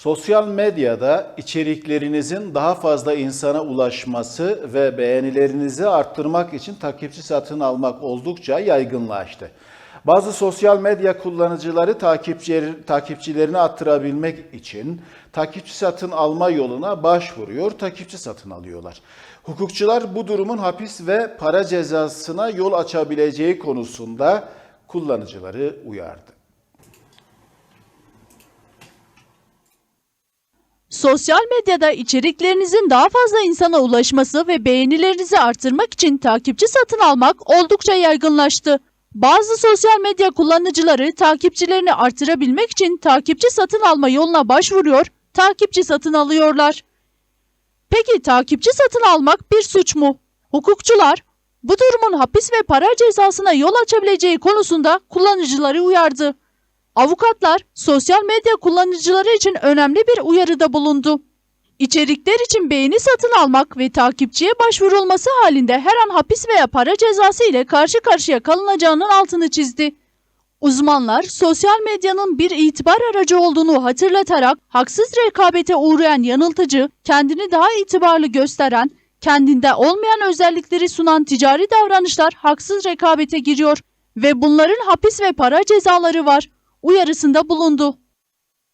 Sosyal medyada içeriklerinizin daha fazla insana ulaşması ve beğenilerinizi arttırmak için takipçi satın almak oldukça yaygınlaştı. Bazı sosyal medya kullanıcıları takipçileri, takipçilerini arttırabilmek için takipçi satın alma yoluna başvuruyor, takipçi satın alıyorlar. Hukukçular bu durumun hapis ve para cezasına yol açabileceği konusunda kullanıcıları uyardı. Sosyal medyada içeriklerinizin daha fazla insana ulaşması ve beğenilerinizi artırmak için takipçi satın almak oldukça yaygınlaştı. Bazı sosyal medya kullanıcıları takipçilerini artırabilmek için takipçi satın alma yoluna başvuruyor, takipçi satın alıyorlar. Peki takipçi satın almak bir suç mu? Hukukçular bu durumun hapis ve para cezasına yol açabileceği konusunda kullanıcıları uyardı. Avukatlar sosyal medya kullanıcıları için önemli bir uyarıda bulundu. İçerikler için beğeni satın almak ve takipçiye başvurulması halinde her an hapis veya para cezası ile karşı karşıya kalınacağının altını çizdi. Uzmanlar sosyal medyanın bir itibar aracı olduğunu hatırlatarak haksız rekabete uğrayan yanıltıcı, kendini daha itibarlı gösteren, kendinde olmayan özellikleri sunan ticari davranışlar haksız rekabete giriyor ve bunların hapis ve para cezaları var uyarısında bulundu.